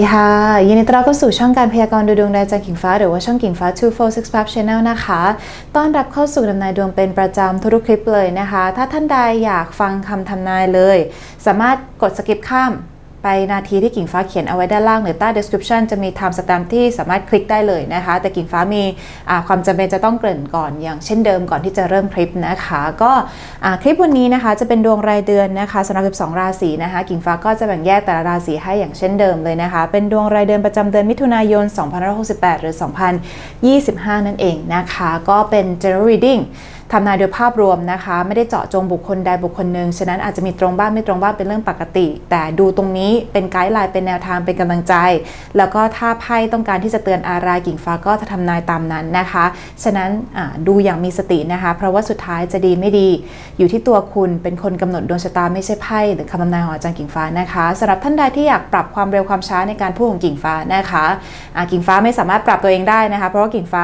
ดีค่ะ ยินดีต้อนรับเข้าสู่ช่องการพยากรณ์ดูดวงดาวจากกิ่งฟ้า หรือว่าช่องกิ่งฟ้า 246 Pub Channel นะคะ ต้อนรับเข้าสู่ทำนายดวงเป็นประจำทุกคลิปเลยนะคะ ถ้าท่านใดอยากฟังคำทำนายเลย สามารถกดสกิปข้าม ไปนาทีที่กิ่งฟ้าเขียนเอาไว้ด้านล่างหรือใต้ description จะมี time stamp ที่สามารถคลิกได้เลยนะคะ แต่กิ่งฟ้ามีความจำเป็นจะต้องเกริ่นก่อนอย่างเช่นเดิมก่อนที่จะเริ่มคลิปนะคะ ก็คลิปวันนี้นะคะจะเป็นดวงรายเดือนนะคะสำหรับ12 ราศีนะคะ กิ่งฟ้าก็จะแบ่งแยกแต่ละราศีให้อย่างเช่นเดิมเลยนะคะ เป็นดวงรายเดือนประจำเดือนมิถุนายน 2568 หรือ 2025 นั่นเองนะคะ ก็เป็น general reading ทำนายโดยภาพรวมนะคะ ไม่ได้เจาะจงบุคคลใดบุคคลหนึ่งฉะนั้นอาจจะมีตรงบ้างไม่ตรงบ้างเป็นเรื่องปกติ แต่ดูตรงนี้เป็นไกด์ไลน์เป็นแนวทางเป็นกำลังใจ แล้วก็ถ้าไพ่ต้องการที่จะเตือนอะไรกิ่งฟ้าก็จะทำนายตามนั้นนะคะ ฉะนั้นดูอย่างมีสตินะคะ เพราะว่าสุดท้ายจะดีไม่ดี อยู่ที่ตัวคุณเป็นคนกำหนดดวงชะตาไม่ใช่ไพ่หรือคำทำนายของอาจารย์กิ่งฟ้านะคะสำหรับท่านใดที่อยากปรับความเร็วความช้าในการพูดของกิ่งฟ้านะคะกิ่งฟ้าไม่สามารถปรับตัวเองได้นะคะ เพราะว่ากิ่งฟ้า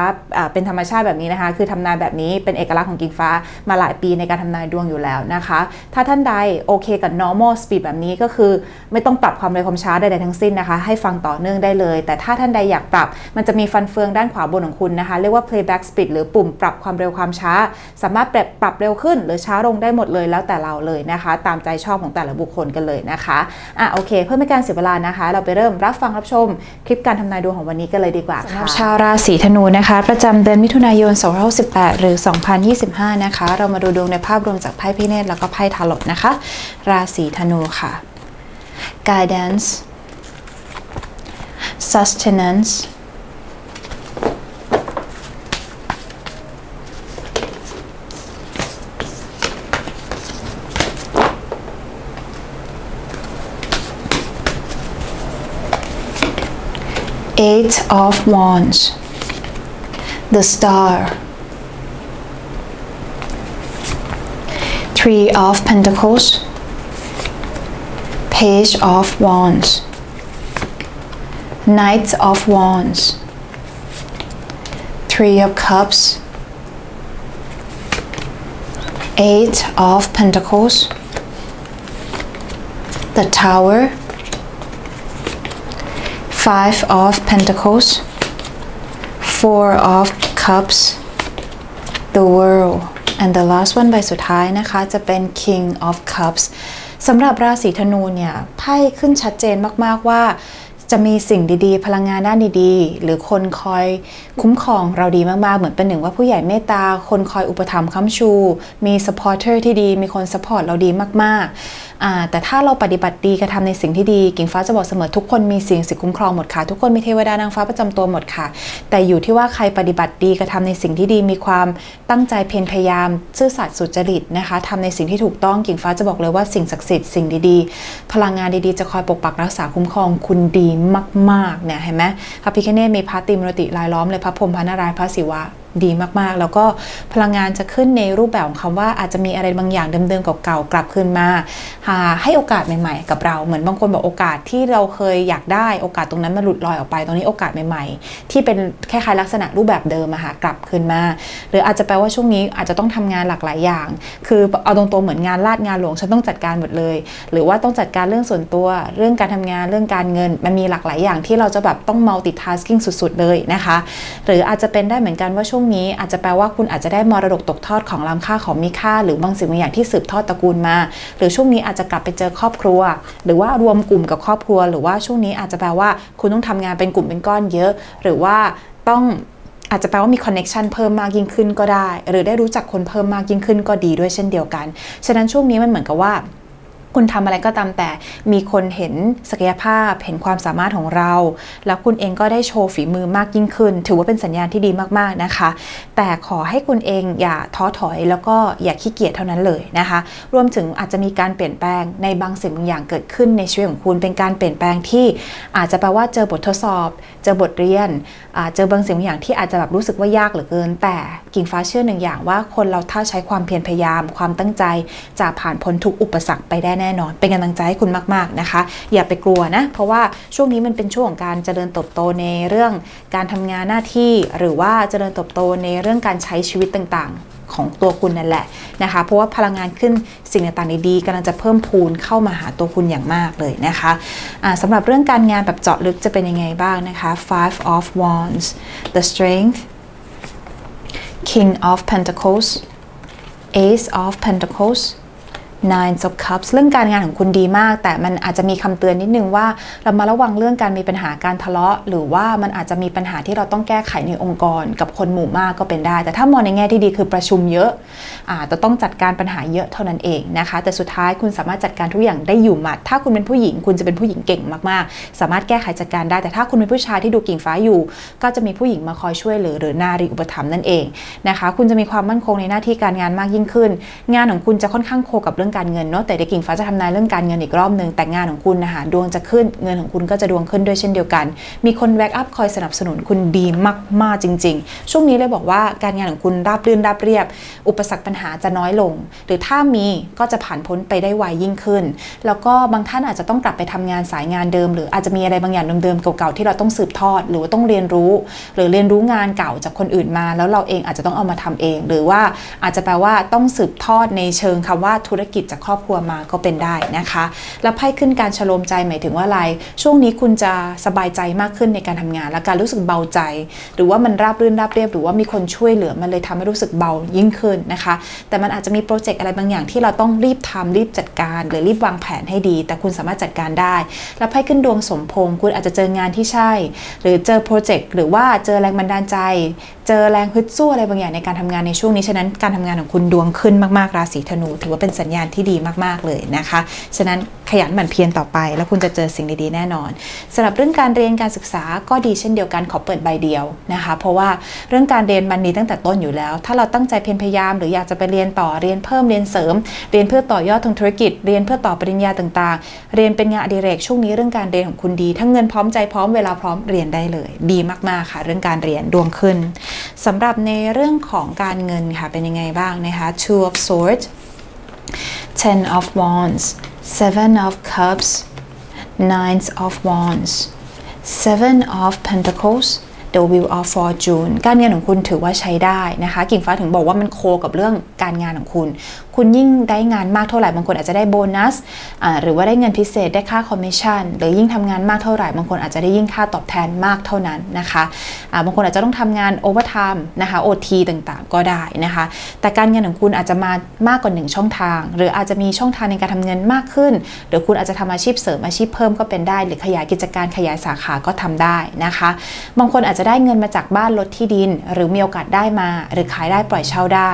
เป็นธรรมชาติแบบนี้นะคะ คือทำนายแบบนี้เป็นเอกลักษณ์ของกิ่งฟ้ามาหลายปีในการทำนายดวงอยู่แล้วนะคะ ถ้าท่านใดโอเคกับ normal speed แบบนี้ก็คือไม่ต้องปรับความเร็วความช้าใดๆทั้งสิ้นนะคะ ให้ฟังต่อเนื่องได้เลย แต่ถ้าท่านใดอยากปรับ มันจะมีฟันเฟืองด้านขวาบนของคุณนะคะ เรียกว่า playback speed หรือปุ่มปรับความเร็วความช้า สามารถปรับปรับเร็วขึ้น หรือช้าลงได้หมดเลยแล้วแต่เราเลยนะคะ ตามใจชอบของแต่ละบุคคลกันเลยนะคะอะโอเค เพื่อไม่การเสียเวลานะคะ เราไปเริ่มรับฟังรับชม คลิปการทำนายดวงของวันนี้กันเลยดีกว่าค่ะชาวราศีธนูนะคะ ประจำเดือนมิถุนายน 2568หรือ 2020 25 นะคะ เรามาดูดวงในภาพรวมจากไพ่พิเนตแล้วก็ไพ่ทาโรตนะคะ ราศีธนูค่ะ guidance sustenance Eight of Wands, the Star, Three of Pentacles, Page of Wands, Knight of Wands, Three of Cups, Eight of Pentacles, the Tower, Five of Pentacles, Four of Cups, the World and the last one ใบสุดท้ายนะคะ จะเป็น King of Cups สำหรับราศีธนูเนี่ย ไพ่ขึ้นชัดเจนมาก ๆ ว่า จะมีสิ่งดีๆ พลังงานด้านดีๆ หรือคนคอยคุ้มครองเราดีมากๆ เหมือนเป็นหนึ่งว่าผู้ใหญ่เมตตา คนคอยอุปถัมภ์ค้ำชู มี supporter ที่ดี มีคน support เราดีมากๆ แต่ถ้าเราปฏิบัติดีกระทำในสิ่งที่ดีกิ่งฟ้าจะบอกเสมอทุกคนมีสิ่งสิ่งคุ้มครองหมดค่ะ ทุกคนมีเทวดานางฟ้าประจำตัวหมดค่ะ แต่อยู่ที่ว่าใครปฏิบัติดีกระทำในสิ่งที่ดีมีความตั้งใจเพียรพยายามซื่อสัตย์สุจริตนะคะทำในสิ่งที่ถูกต้องกิ่งฟ้าจะบอกเลยว่าสิ่งศักดิ์สิทธิ์สิ่งดีๆ พลังงานดีๆ จะคอยปกปักรักษาคุ้มครองคุณดีมากๆเนี่ยเห็นไหมพระพิคเนตมีพระติมรติลายล้อมเลยพระพรหมพระนารายณ์พระศิวะ ดีมากๆ แล้วก็พลังงานจะขึ้นในรูปแบบของคำว่าอาจจะมีอะไรบางอย่างเดิมๆเก่าๆกลับคืนมาให้โอกาสใหม่ ๆ กับเราเหมือนบางคนบอกโอกาสที่เราเคยอยากได้โอกาสตรงนั้นมันหลุดลอยออกไป ตรงนี้โอกาสใหม่ ๆ ที่เป็นคล้ายๆลักษณะรูปแบบเดิมอะค่ะกลับคืนมา หรืออาจจะแปลว่าช่วงนี้อาจจะต้องทำงานหลากหลายอย่าง คือเอาตรงๆเหมือนงานลาดงานหลวงฉันต้องจัดการหมดเลย หรือว่าต้องจัดการเรื่องส่วนตัว เรื่องการทำงานเรื่องการเงิน มันมีหลากหลายอย่างที่เราจะแบบต้อง multitasking สุด ๆ เลยนะคะ หรืออาจจะเป็นได้เหมือนกันว่าช่วงนี้อาจจะแปลว่าคุณอาจจะได้มรดกตกทอดของล้ำค่าของมีค่า หรือบางสิ่งบางอย่างที่สืบทอดตระกูลมา หรือช่วงนี้อาจจะกลับไปเจอครอบครัว หรือว่ารวมกลุ่มกับครอบครัว หรือว่าช่วงนี้อาจจะแปลว่าคุณต้องทำงานเป็นกลุ่มเป็นก้อนเยอะ หรือว่าต้องอาจจะแปลว่ามีคอนเน็ชันเพิ่มมากยิ่งขึ้นก็ได้ หรือได้รู้จักคนเพิ่มมากยิ่งขึ้นก็ดีด้วยเช่นเดียวกัน ฉะนั้นช่วงนี้มันเหมือนกับว่า คุณทำอะไรก็ตามแต่มีคนเห็นศักยภาพเห็นความสามารถของเรา แล้วคุณเองก็ได้โชว์ฝีมือมากยิ่งขึ้น ถือว่าเป็นสัญญาณที่ดีมากๆนะคะ แต่ขอให้คุณเองอย่าท้อถอย แล้วก็อย่าขี้เกียจเท่านั้นเลยนะคะ รวมถึงอาจจะมีการเปลี่ยนแปลงในบางสิ่งบางอย่างเกิดขึ้นในชีวิตของคุณเป็นการเปลี่ยนแปลงที่อาจจะแปลว่าเจอบททดสอบ เจอบทเรียนเจอบางสิ่งบางอย่างที่อาจจะแบบรู้สึกว่ายากเหลือเกิน แต่กิ่งฟ้าเชื่อหนึ่งอย่างว่าคนเราถ้าใช้ความเพียรพยายาม ความตั้งใจจะผ่านพ้นทุกอุปสรรคไปแน่แน่นอน เป็นกำลังใจให้คุณมากๆนะคะ อย่าไปกลัวนะ เพราะว่าช่วงนี้มันเป็นช่วงของการเจริญเติบโตในเรื่องการทำงานหน้าที่ หรือว่าเจริญเติบโตในเรื่องการใช้ชีวิตต่างๆของตัวคุณนั่นแหละนะคะ เพราะว่าพลังงานขึ้นสิ่งต่างๆดีๆกำลังจะเพิ่มพูนเข้ามาหาตัวคุณอย่างมากเลยนะคะะสำหรับเรื่องการงานแบบเจาะลึกจะเป็นยังไงบ้างนะคะ five of wands the strength king of pentacles ace of pentacles nine of cups เรื่องการงานของคุณดีมาก แต่มันอาจจะมีคำเตือนนิดนึงว่า เรามาระวังเรื่องการมีปัญหาการทะเลาะ หรือว่ามันอาจจะมีปัญหาที่เราต้องแก้ไขในองค์กร กับคนหมู่มากก็เป็นได้ แต่ถ้ามองในแง่ที่ดีคือประชุมเยอะอาจจะต้องจัดการปัญหาเยอะเท่านั้นเองนะคะ แต่สุดท้ายคุณสามารถจัดการทุกอย่างได้อยู่หมัด ถ้าคุณเป็นผู้หญิงคุณจะเป็นผู้หญิงเก่งมากๆ สามารถแก้ไขจัดการได้ แต่ถ้าคุณเป็นผู้ชายที่ดูกิ่งฟ้าอยู่ ก็จะมีผู้หญิงมาคอยช่วยเหลือหรือนารีอุปถัมภ์นั่นเองนะคะ คุณจะมีความมั่นคงในหน้าที่การงานมากยิ่งขึ้น งานของคุณจะค่อนข้างโคกับเรื่องการเงินเนาะแต่เด็กกิ่งฟ้าจะทำนายเรื่องการเงินอีกรอบหนึ่งแต่งานของคุณนะคะดวงจะขึ้นเงินของคุณก็จะดวงขึ้นด้วยเช่นเดียวกัน มีคนแบ็กอัพคอยสนับสนุนคุณดีมากๆจริง ๆ ช่วงนี้เลยบอกว่าการงานของคุณราบรื่นราบเรียบ อุปสรรคปัญหาจะน้อยลง หรือถ้ามีก็จะผ่านพ้นไปได้ไวยิ่งขึ้น แล้วก็บางท่านอาจจะต้องกลับไปทำงานสายงานเดิม หรืออาจจะมีอะไรบางอย่างเดิมๆเก่าๆที่เราต้องสืบทอด หรือว่าต้องเรียนรู้ หรือเรียนรู้งานเก่าจากคนอื่นมา แล้วเราเองอาจจะต้องเอามาทำเอง หรือว่าอาจจะแปลว่าต้องสืบทอดในเชิงคำว่าธุรกิจจากครอบครัวมาก็เป็นได้นะคะ แล้วไพ่ขึ้นการชโลมใจหมายถึงว่าอะไร ช่วงนี้คุณจะสบายใจมากขึ้นในการทำงาน และการรู้สึกเบาใจ หรือว่ามันราบรื่นราบเรียบ หรือว่ามีคนช่วยเหลือมันเลยทำให้รู้สึกเบายิ่งขึ้นนะคะ แต่มันอาจจะมีโปรเจกต์อะไรบางอย่างที่เราต้องรีบทำรีบจัดการ หรือรีบวางแผนให้ดี แต่คุณสามารถจัดการได้ แล้วไพ่ขึ้นดวงสมพงษ์คุณอาจจะเจองานที่ใช่ หรือเจอโปรเจกต์หรือว่าเจอแรงบันดาลใจ เจอแรงฮึดสู้อะไรบางอย่างในการทำงานในช่วงนี้ฉะนั้นการทำงานของคุณดวงขึ้นมากๆราศีธนู ถือว่าเป็นสัญญาณที่ดีมากๆเลยนะคะ ฉะนั้นขยันหมั่นเพียรต่อไปแล้วคุณจะเจอสิ่งดีๆแน่นอนสำหรับเรื่องการเรียนการศึกษาก็ดีเช่นเดียวกันขอเปิดใบเดียวนะคะ เพราะว่าเรื่องการเรียนมันดีตั้งแต่ต้นอยู่แล้ว ถ้าเราตั้งใจเพียรพยายาม หรืออยากจะไปเรียนต่อเรียนเพิ่มเรียนเสริม เรียนเพื่อต่อยอดทางธุรกิจ เรียนเพื่อต่อปริญญาต่างๆ เรียนเป็นงานอดิเรกช่วงนี้เรื่องการเรียนของคุณดี ทั้งเงินพร้อมใจพร้อมเวลาพร้อมเรียนได้เลย ดีมากๆค่ะ เรื่องการเรียนดวงขึ้นสำหรับในเรื่องของการเงินค่ะเป็นยังไงบ้างนะคะ two of swords ten of wands seven of cups nine of wands seven of pentacles the wheel of fortune การเงินของคุณถือว่าใช้ได้นะคะ กิ่งฟ้าถึงบอกว่ามันโคกับเรื่องการงานของคุณ คุณยิ่งได้งานมากเท่าไหร่บางคนอาจจะได้โบนัสหรือว่าได้เงินพิเศษได้ค่าคอมมิชชั่นหรือยิ่งทำงานมากเท่าไหร่บางคนอาจจะได้ยิ่งค่าตอบแทนมากเท่านั้นนะคะะบางคนอาจจะต้องทำงานโอเวอร์ไทม์นะคะ OT ต่างๆ ก็ได้นะคะ แต่การเงินของคุณอาจจะมามากกว่าหนึ่งช่องทาง หรืออาจจะมีช่องทางในการทำเงินมากขึ้น หรือคุณอาจจะทำอาชีพเสริมอาชีพเพิ่มก็เป็นได้ หรือขยายกิจการขยายสาขาก็ทำได้นะคะ บางคนอาจจะได้เงินมาจากบ้านรถที่ดิน หรือมีโอกาสได้มา หรือขายได้ปล่อยเช่าได้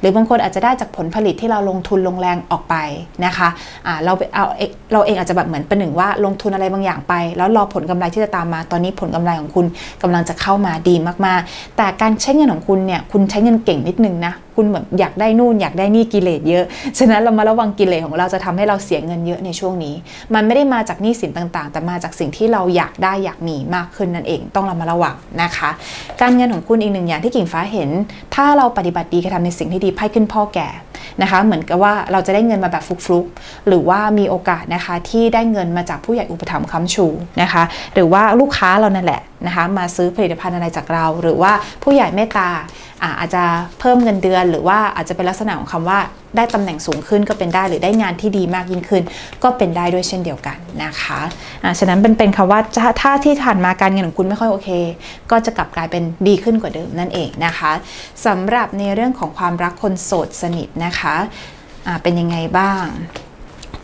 หรือบางคนอาจจะได้จากผลผลิตที่เราลงทุนลงแรงออกไปนะคะะเราเอาเราเองอาจจะแบบเหมือนเป็นหนึ่งว่าลงทุนอะไรบางอย่างไป แล้วรอผลกำไรที่จะตามมา ตอนนี้ผลกำไรของคุณกำลังจะเข้ามาดีมากๆ แต่การใช้เงินของคุณเนี่ยคุณใช้เงินเก่งนิดนึงนะ คุณแบบอยากได้นู่นอยากได้นี่กิเลสเยอะ ฉะนั้นเรามาระวังกิเลสของเราจะทำให้เราเสียเงินเยอะในช่วงนี้ มันไม่ได้มาจากหนี้สินต่างๆ แต่มาจากสิ่งที่เราอยากได้อยากมีมากขึ้นนั่นเอง ต้องเรามาระวังนะคะ การเงินของคุณอีกหนึ่งอย่างที่กิ่งฟ้าเห็น ถ้าเราปฏิบัติดีกระทำในสิ่งที่ดีไพ่ขึ้นพ่อแก่นะคะเหมือนกับว่าเราจะได้เงินมาแบบฟลุกๆหรือว่ามีโอกาสนะคะที่ได้เงินมาจากผู้ใหญ่อุปถัมภ์ค้ำชูนะคะ หรือว่าลูกค้าเรานั่นแหละ นะคะมาซื้อผลิตภัณฑ์อะไรจากเรา หรือว่าผู้ใหญ่เมตตาอาจจะเพิ่มเงินเดือน หรือว่าอาจจะเป็นลักษณะของคำว่าได้ตำแหน่งสูงขึ้นก็เป็นได้ หรือได้งานที่ดีมากยิ่งขึ้น ก็เป็นได้ด้วยเช่นเดียวกันนะคะะฉะนั้นเป็นเป็นคำว่าถ้าที่ผ่านมาการเงินของคุณไม่ค่อยโอเค ก็จะกลับกลายเป็นดีขึ้นกว่าเดิมนั่นเองนะคะสำหรับในเรื่องของความรักคนโสดสนิทนะคะะเป็นยังไงบ้าง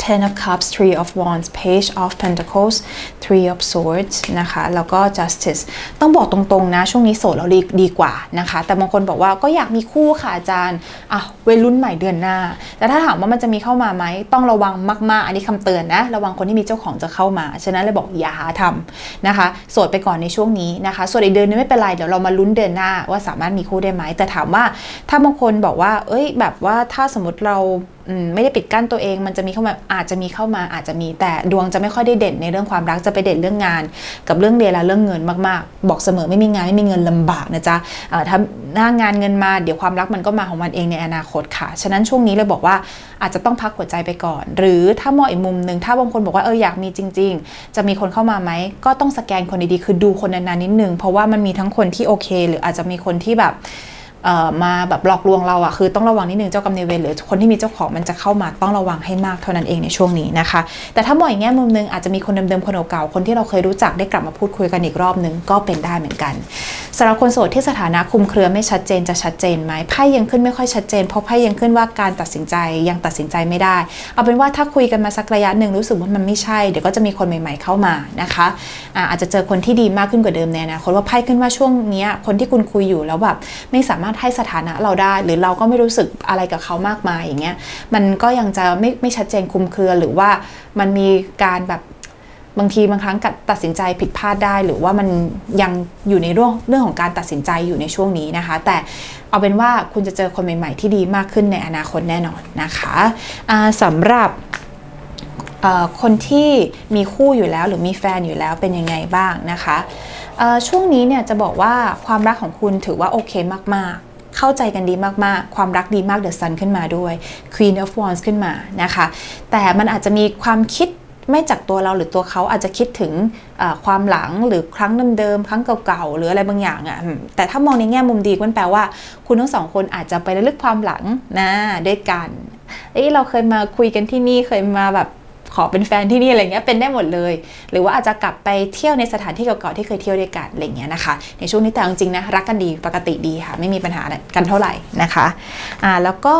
Ten of Cups Three of Wands Page of Pentacles Three of Swords นะคะแล้วก็ Justice ต้องบอกตรงๆนะ ช่วงนี้โสดเราดีดีกว่านะคะ แต่บางคนบอกว่าก็อยากมีคู่ค่ะอาจารย์อะเวรุ่นใหม่เดือนหน้า แต่ถ้าถามว่ามันจะมีเข้ามาไหม ต้องระวังมากๆ อันนี้คำเตือนนะ ระวังคนที่มีเจ้าของจะเข้ามา ฉะนั้นเลยบอกอย่าหาทำนะคะ โสดไปก่อนในช่วงนี้นะคะส่วนอีกเดือนนึงไม่เป็นไร เดี๋ยวเรามาลุ้นเดือนหน้าว่าสามารถมีคู่ได้ไหม แต่ถามว่าถ้าบางคนบอกว่า เอ้ย แบบว่าถ้าสมมติเราไม่ได้ปิดกั้นตัวเองมันจะมีเข้ามาอาจจะมีเข้ามาอาจจะมีแต่ดวงจะไม่ค่อยได้เด่นในเรื่องความรักจะไปเด่นเรื่องงาน กับเรื่องเรียนและเรื่องเงินมากๆ บอกเสมอไม่มีงานไม่มีเงินลำบากนะจ๊ะถ้าหน้างานเงินมาเดี๋ยวความรักมันก็มาของมันเองในอนาคตค่ะ ฉะนั้นช่วงนี้เลยบอกว่าอาจจะต้องพักหัวใจไปก่อน หรือถ้ามองอีกมุมหนึ่งถ้าบางคนบอกว่าเอออยากมีจริง ๆ จะมีคนเข้ามาไหมก็ต้องสแกนคนดีๆคือดูคนนานๆนิดนึงเพราะว่ามันมีทั้งคนที่โอเค หรืออาจจะมีคนที่แบบ มาแบบหลอกลวงเราอะคือต้องระวังนิดนึงเจ้ากรรมนายเวรหรือคนที่มีเจ้าของมันจะเข้ามาต้องระวังให้มากเท่านั้นเองในช่วงนี้นะคะ แต่ถ้ามองอีกแง่มุมหนึงอาจจะมีคนเดิมๆคนเก่าๆคนที่เราเคยรู้จักได้กลับมาพูดคุยกันอีกรอบนึงก็เป็นได้เหมือนกันสำหรับคนโสดที่สถานะคุมเครือไม่ชัดเจนจะชัดเจนไหมไพ่ยังขึ้นไม่ค่อยชัดเจนเพราะไพ่ยังขึ้นว่าการตัดสินใจยังตัดสินใจไม่ได้ เอาเป็นว่าถ้าคุยกันมาสักระยะหนึ่งรู้สึกว่ามันไม่ใช่เดี๋ยวก็จะมีคนใหม่ ๆเข้ามานะคะอาจจะเจอคนที่ดีมากขึ้นกว่าเดิมในอนาคตว่าไพ่ขึ้นว่าช่วงนี้คนที่คุณคุยอยู่แล้วแบบไม่สามารถให้สถานะเราได้ หรือเราก็ไม่รู้สึกอะไรกับเขามากมายอย่างเงี้ยมันก็ยังจะไม่ไม่ชัดเจนคุมเครือหรือว่ามันมีการแบบบางทีบางครั้งตัดสินใจผิดพลาดได้ หรือว่ามันยังอยู่ในเรื่องเรื่องของการตัดสินใจอยู่ในช่วงนี้นะคะ แต่เอาเป็นว่าคุณจะเจอคนใหม่ ๆ ที่ดีมากขึ้นในอนาคตแน่นอนนะคะสำหรับ คนที่มีคู่อยู่แล้วหรือมีแฟนอยู่แล้วเป็นยังไงบ้างนะคะช่วงนี้เนี่ยจะบอกว่าความรักของคุณถือว่าโอเคมากๆ เข้าใจกันดีมากๆ ความรักดีมากเดอะซันขึ้นมาด้วย Queen of Wands ขึ้นมานะคะ แต่มันอาจจะมีความคิดไม่จากตัวเราหรือตัวเขาอาจจะคิดถึงความหลังหรือครั้งเดิมๆครั้งเก่าๆหรืออะไรบางอย่างอะ่ะแต่ถ้ามองในแง่มุมดีมันแปลว่า คุณทั้งสองคนอาจจะไประลึกความหลังนะด้วยกันเอ้เราเคยมาคุยกันที่นี่เคยมาแบบ ขอเป็นแฟนที่นี่อะไรเงี้ยเป็นได้หมดเลย หรือว่าอาจจะกลับไปเที่ยวในสถานที่เก่าๆที่เคยเที่ยวด้วยกันอะไรเงี้ยนะคะ ในช่วงนี้แต่จริงๆนะรักกันดีปกติดีค่ะ ไม่มีปัญหากันเท่าไหร่นะคะอ่าแล้วก็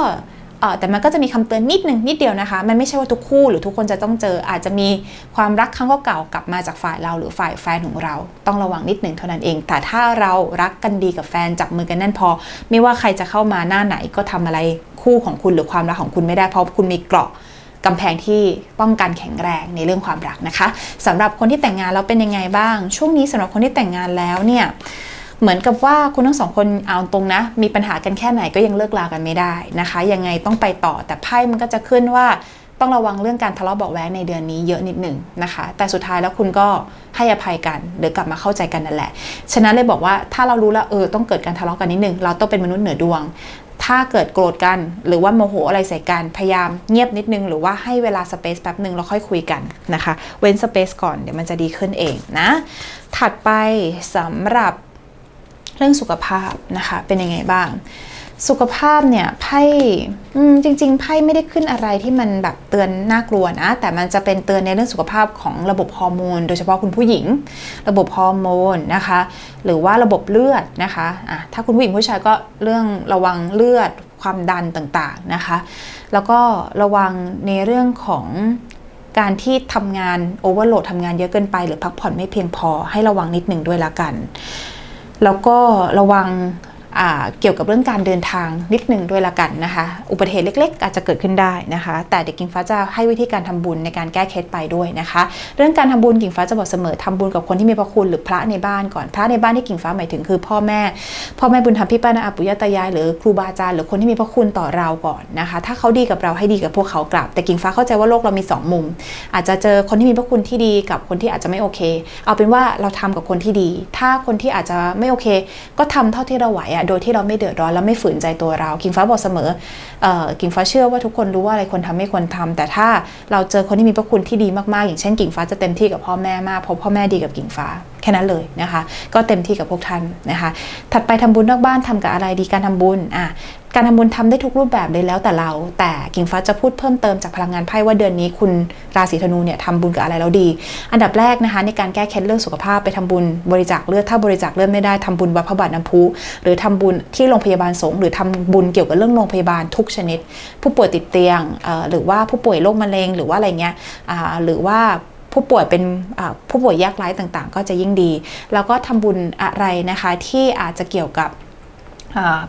เออแต่มันก็จะมีคำเตือนนิดหนึ่งนิดเดียวนะคะ มันไม่ใช่ว่าทุกคู่หรือทุกคนจะต้องเจอ อาจจะมีความรักครั้งเก่าๆกลับมาจากฝ่ายเราหรือฝ่ายแฟนของเรา ต้องระวังนิดหนึ่งเท่านั้นเอง แต่ถ้าเรารักกันดีกับแฟนจับมือกันแน่นพอ ไม่ว่าใครจะเข้ามาหน้าไหนก็ทำอะไรคู่ของคุณหรือความรักของคุณไม่ได้เพราะคุณมีเกราะ กำแพงที่ป้องกันแข็งแรงในเรื่องความรักนะคะสำหรับคนที่แต่งงานแล้วเป็นยังไงบ้าง ช่วงนี้สำหรับคนที่แต่งงานแล้วเนี่ยเหมือนกับว่าคุณทั้งสองคนเอาตรงนะ มีปัญหากันแค่ไหนก็ยังเลิกลากันไม่ได้นะคะ ยังไงต้องไปต่อแต่ไพ่มันก็จะขึ้นว่าต้องระวังเรื่องการทะเลาะเบาะแว้งในเดือนนี้เยอะนิดหนึ่งนะคะ แต่สุดท้ายแล้วคุณก็ให้อภัยกันหรือกลับมาเข้าใจกันนั่นแหละ ฉะนั้นเลยบอกว่าถ้าเรารู้แล้วเออต้องเกิดการทะเลาะกันนิดหนึ่งเราต้องเป็นมนุษย์เหนือดวง ถ้าเกิดโกรธกัน หรือว่าโมโหอะไรใส่กันพยายามเงียบนิดนึง หรือว่าให้เวลาสเปซแป๊บหนึ่งเราค่อยคุยกันนะคะ เว้นสเปซก่อนเดี๋ยวมันจะดีขึ้นเองนะ ถัดไปสำหรับเรื่องสุขภาพนะคะ เป็นยังไงบ้าง สุขภาพเนี่ยไพ่จริง ๆไพ่ไม่ได้ขึ้นอะไรที่มันแบบเตือนน่ากลัวนะ แต่มันจะเป็นเตือนในเรื่องสุขภาพของระบบฮอร์โมน โดยเฉพาะคุณผู้หญิง ระบบฮอร์โมนนะคะ หรือว่าระบบเลือดนะคะะถ้าคุณผู้หญิงผู้ชายก็เรื่องระวังเลือดความดันต่างๆนะคะ แล้วก็ระวังในเรื่องของการที่ทำงานโอเวอร์โหลดทำงานเยอะเกินไป หรือพักผ่อนไม่เพียงพอให้ระวังนิดหนึ่งด้วยละกัน แล้วก็ระวัง เกี่ยวกับเรื่องการเดินทางนิดหนึ่งด้วยละกันนะคะ อุบัติเหตุเล็กๆ อาจจะเกิดขึ้นได้นะคะ แต่เด็กกิ่งฟ้าจะให้วิธีการทำบุญในการแก้เคล็ดไปด้วยนะคะ เรื่องการทำบุญกิ่งฟ้าจะบอกเสมอทำบุญกับคนที่มีพระคุณหรือพระในบ้านก่อนพระในบ้านที่กิ่งฟ้าหมายถึงคือ พ่อแม่ พ่อแม่บุญธรรมพี่ป้านาอาปุยตายายหรือครูบาอาจารย์หรือคนที่มีพระคุณต่อเราก่อนนะคะ ถ้าเขาดีกับเราให้ดีกับพวกเขากลับ แต่กิ่งฟ้าเข้าใจว่าโลกเรามีสองมุม อาจจะเจอคนที่มีพระคุณที่ดีกับคนที่อาจจะไม่โอเค เอาเป็นว่าเราทำกับคนที่ดี ถ้าคนที่อาจจะไม่โอเค ก็ทำเท่าที่เราไหวอะโดยที่เราไม่เดือดร้อนและไม่ฝืนใจตัวเรากิ่งฟ้าบอกเสมอเออกิ่งฟ้าเชื่อว่าทุกคนรู้ว่าอะไรควรทำไม่ควรทำแต่ถ้าเราเจอคนที่มีพระคุณที่ดีมากๆ อย่างเช่นกิ่งฟ้าจะเต็มที่กับพ่อแม่มากเพราะพ่อแม่ดีกับกิ่งฟ้าแค่นั้นเลยนะคะ ก็เต็มที่กับพวกท่านนะคะ ถัดไปทำบุญนอกบ้านทำกับอะไรดีการทำบุญอะการทำบุญทำได้ทุกรูปแบบเลยแล้วแต่เรา แต่กิ่งฟ้าจะพูดเพิ่มเติมจากพลังงานไพ่ว่าเดือนนี้คุณราศีธนูเนี่ยทำบุญกับอะไรแล้วดี อันดับแรกนะคะในการแก้เคล็ดเรื่องสุขภาพไปทำบุญบริจาคเลือดถ้าบริจาคเลือดไม่ได้ทำบุญวัดพระบาทน้ำพุหรือทำบุญที่โรงพยาบาลสงฆ์หรือทำบุญเกี่ยวกับเรื่องโรงพยาบาลทุกชนิด ผู้ป่วยติดเตียงหรือว่าผู้ป่วยโรคมะเร็งหรือว่าอะไรเงี้ยอ่าหรือว่า ผู้ป่วยเป็นผู้ป่วยยากไร้ต่างๆ ก็จะยิ่งดี แล้วก็ทำบุญอะไรนะคะที่อาจจะเกี่ยวกับ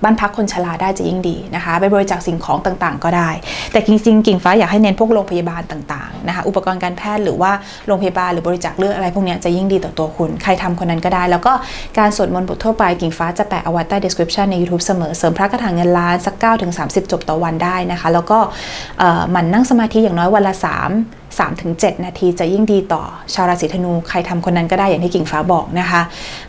บ้านพักคนชราได้จะยิ่งดีนะคะไปบริจาคสิ่งของต่างๆ ก็ได้ แต่จริงๆกิ่งฟ้าอยากให้เน้นพวกโรงพยาบาลต่างๆนะคะอุปกรณ์การแพทย์หรือว่าโรงพยาบาลหรือบริจาคเลือดอะไรพวกนี้จะยิ่งดีต่อตัวคุณ ใครทำคนนั้นก็ได้ แล้วก็การสวดมนต์บททั่วไปกิ่งฟ้าจะแปะเอาไว้ใต้ description ใน YouTube เสมอเสริมพระคาถาเงินล้านสัก9ถึง30 จบต่อวันได้นะคะ แล้วก็หมันนั่งสมาธิอย่างน้อยวันละ3 3ถึง7นาทีจะยิ่งดีต่อชาวราศีธนูใครทำคนนั้นก็ได้อย่างที่กิ่งฟ้าบอกนะคะ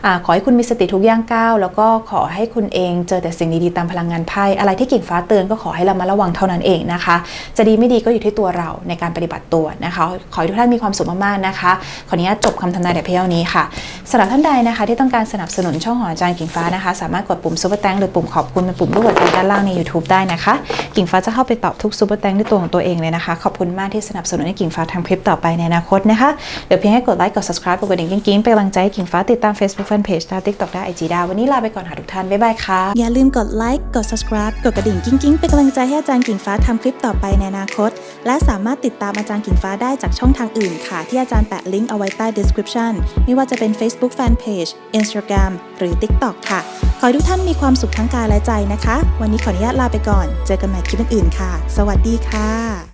อะขอให้คุณมีสติทุกย่างก้าวแล้วก็ขอให้คุณเองเจอแต่สิ่งดีๆตามพลังงานไพ่อะไรที่กิ่งฟ้าเตือนก็ขอให้เรามาระวังเท่านั้นเองนะคะ จะดีไม่ดีก็อยู่ที่ตัวเราในการปฏิบัติตัวนะคะ ขอให้ทุกท่านมีความสุขมากๆนะคะขออนุญาตจบคำทำนายแต่เพียงเท่านี้ค่ะสำหรับท่านใดนะคะ ที่ต้องการสนับสนุนช่องขออาจารย์กิ่งฟ้านะคะ สามารถกดปุ่มซุปเปอร์แตงหรือปุ่มขอบคุณเป็นปุ่มรูปหัวใจด้านล่างใน YouTube ได้นะคะ กิ่งฟ้าจะเข้าไปตอบทุกซุปเปอร์แตงด้วยตัวของตัวเองเลยนะคะ ขอบคุณมากที่สนับสนุนให้กิ่งฟ้าทำคลิปต่อไปในอนาคตนะคะ เดี๋ยวเพียงให้กดไลค์กด subscribe กดกระดิ่งกิ๊งๆเป็นกำลังใจให้กิ่งฟ้าติดตาม Facebook Fanpage ได้ TikTok ได้ IG ได้วันนี้ลาไปก่อนค่ะทุกท่าน บ๊ายบายค่ะ อย่าลืมกดไลค์กด subscribe กดกระดิ่งกิ้งกิ้งเป็นกำลังใจให้อาจารย์กิ่งฟ้าทำคลิปต่อไปในอนาคต และสามารถติดตามอาจารย์กิ่งฟ้าได้จากช่องทางอื่นค่ะ ที่อาจารย์แปะลิงก์เอาไว้ใต้ description ไม่ว่าจะเป็น Facebook Fanpage Instagram หรือ TikTok ค่ะ ขอให้ทุกท่านมีความสุขทั้งกายและใจนะคะ วันนี้ขออนุญาตลาไปก่อน เจอกันใหม่คลิปอื่นๆค่ะ สวัสดีค่ะ